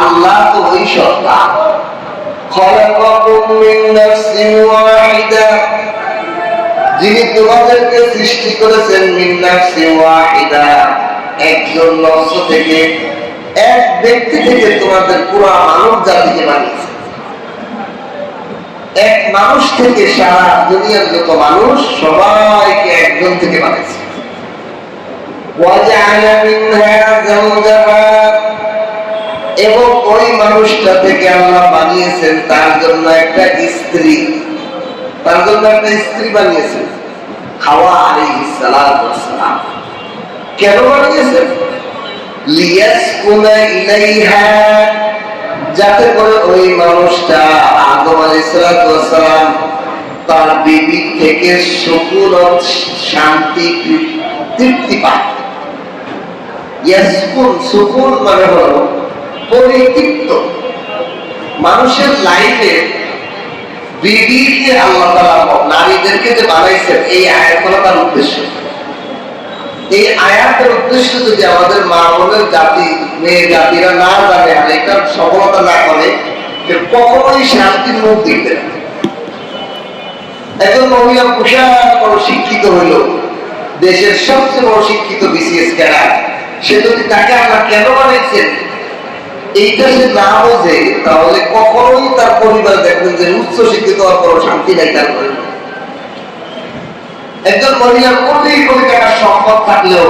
আল্লাহ তো ওই সত্তা খলাকাকুম মিন নাফসিন ওয়াহিদা যিনি তোমাদেরকে সৃষ্টি করেছেন মিন নাফসিন ওয়াহিদা একজন নফস থেকে এক ব্যক্তি থেকে তোমাদের পুরো মানব জাতিকে বানিয়েছে এক মানুষ থেকে সারা দুনিয়ার যত মানুষ সবাইকে একজন থেকে বানিয়েছে وجعل منها زوجها এবং ওই মানুষটা থেকে আল্লাহ বানিয়েছেন, তার জন্য একটা স্ত্রী। তার জন্য একটা স্ত্রী বানিয়েছেন। আলাইহিস সালাতু সালাম কেন বানিয়েছেন? যাতে করে ওই মানুষটা আদম আলাইহিস সালাতু ওয়াস সালাম তার বিবি থেকে ও শান্তি, তৃপ্তি পায়। সুকুন মানে হলো পরিতৃপ্ত মানুষের লাইফে বিবিকে আল্লাহ নারীদেরকে যে বানাইছেন, এই আয়াত হলো তার উদ্দেশ্য। এই আয়াতের উদ্দেশ্য যদি আমাদের জাতি, মেয়ে জাতিরা না জানে, আর এটার সফলতা না করে, যে কখনোই শান্তির মুখ। একজন মহিলা বড় শিক্ষিত হইল। দেশের সবচেয়ে বড় শিক্ষিত বিসিএস সে যদি তাকে আমরা কেন বানাইছেন? এইটা সে না বোঝে, তাহলে কখনোই তার পরিবার দেখবেন যে উচ্চ শিক্ষিত হওয়ার পরও শান্তি নাই তার পরিবার একজন মহিলার কোটি কোটি টাকার সম্পদ থাকলেও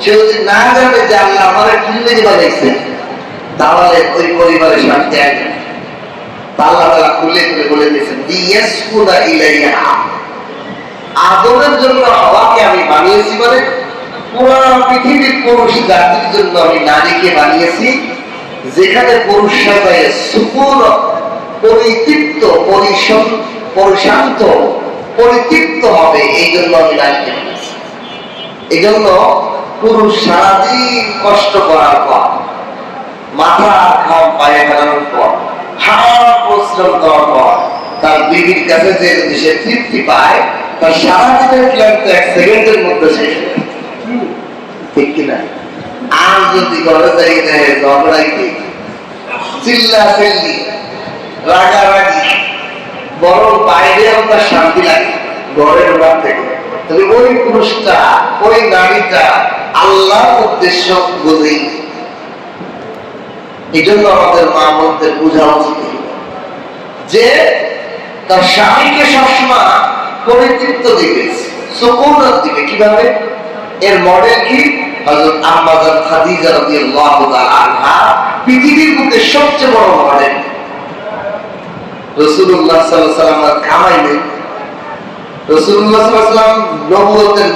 সে যদি না জানে যে আল্লাহ আমার কি লেগে বানাইছে তাহলে ওই পরিবারে শান্তি আসবে আল্লাহ তাআলা খুলে খুলে বলে দিয়েছেন ইলাইহা আদমের জন্য হাওয়াকে আমি বানিয়েছি মানে পুরো পৃথিবীর পুরুষ জাতির জন্য আমি নারীকে বানিয়েছি যেখানে পুরুষ সুকুন, পরিতৃপ্ত, পরিশন পরিশান্ত, পরিতৃপ্ত হবে, এই জন্য আমি এই জন্য পুরুষ সারাদিন কষ্ট করার পর, মাথা ঘাম পায়ে ফেলানোর পর পরিশ্রম করার পর, তার বিবির কাছে যে যদি সে তৃপ্তি পায়, তার সারাদিনের ক্লান্ত এক সেকেন্ডের মধ্যে শেষ হয়ে। ঠিক কিনা? আর যদি ঘরে যাই দেয় ঝগড়াইতে চিল্লা চিল্লি রাগারাগি। বরং বাইরেও তার শান্তি লাগে, ঘরের ঢোকার থেকে। তবে ওই পুরুষটা, ওই নারীটা আল্লাহর উদ্দেশ্য বোঝেই এই জন্য আমাদের মা বোনদের বোঝা উচিত। যে তার স্বামীকে সবসময় পরিতৃপ্ত দিবে সুকুনত দিবে। কীভাবে? এর মডেল কি?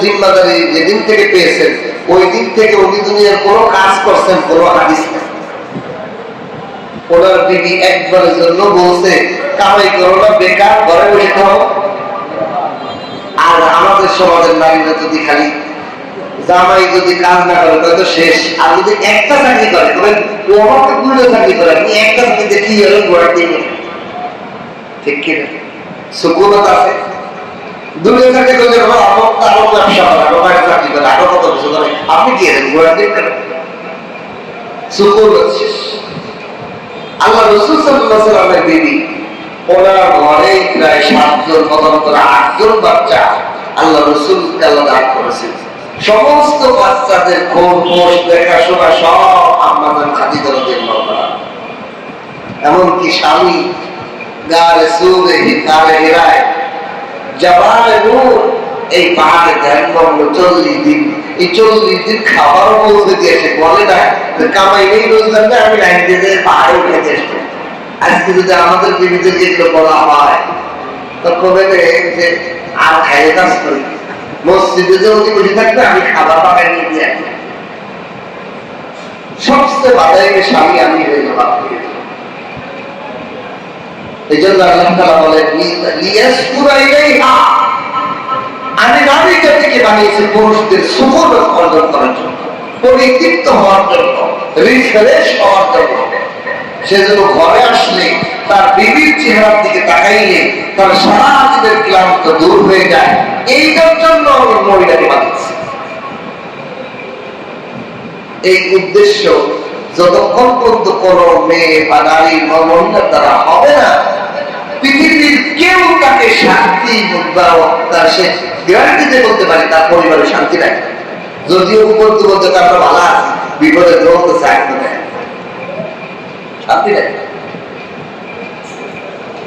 জিম্মাদারি যেদিন থেকে পেয়েছেন ওই দিন থেকে উনি দুনিয়ার কোনো কাজ করছেন, কোনো হাদিস ওনার বিবি একবারের জন্য বলছে, কামাই করো না, বেকার, ঘরে বসে আর আমাদের সমাজের নারীরা যদি খালি জামাই যদি কাজ না করে, তাহলে তো শেষ। আর যদি একটা চাকরি করে, তবে চাকরি করে, আপনি একটা চাকরিতে কি হলো ঠিক কিনা সুকুনত আছে। চাকরি ব্যবসা করে চাকরি করে, আরও কত কিছু করে। আপনি কি কেন সুকুনত শেষ। আল্লাহ রসুল সাল্লাহ বিবি ওনার ঘরে প্রায় সাতজন মতান্তর আটজন বাচ্চা আল্লাহ রসুল আল্লাহ দান করেছেন। সমস্ত বাচ্চাদের খোঁজ খোঁজ দেখাশোনা সব আমাদের খাতি করে। এমনকি স্বামী গালে সুরে গালে হেরায়। জবানে নূর এই পাহাড়ে ধ্যান করল চল্লিশ দিন। এই চল্লিশ দিন খাবারও বলতে দিয়েছে বলে না কামাই নেই রোজগার নেই, আমি লাইন দিয়ে পাহাড়ে উঠে চেষ্টা আজকে যদি আমাদের বিবিদেরকে যেগুলো বলা হয় তো কবে যে আর খাইয়ে কাজ করি। মসজিদে যে অতি বসে থাকবে, আমি খাবার পাকাই নিয়ে বাধাই স্বামী আমি হয়ে এই জন্য আল্লাহ লিয়াসকুরা ইলাইহা। আমি বানিয়েছি পুরুষদের সুখর অর্জন করার জন্য, পরিতৃপ্ত হওয়ার জন্য রিফ্রেশ হওয়ার জন্য। সেজন্য ঘরে আসলে তার বিবির চেহারার দিকে তাকাইলে তার সারা দিনের ক্লান্ত দূর হয়ে যায়। এইটার জন্য আমি মহিলাকে বানিয়েছি এই উদ্দেশ্য যতক্ষণ পর্যন্ত কোনো মেয়ে বা নারী বা মহিলার দ্বারা হবে না, পৃথিবীর কেউ তাকে শান্তি বা তার সে গ্যারান্টিতে বলতে পারে, তার পরিবারে শান্তি নাই। যদিও উপর বলতে আমরা ভালো আছি বিপদে দৌড়তে চাই না। শান্তি নাই।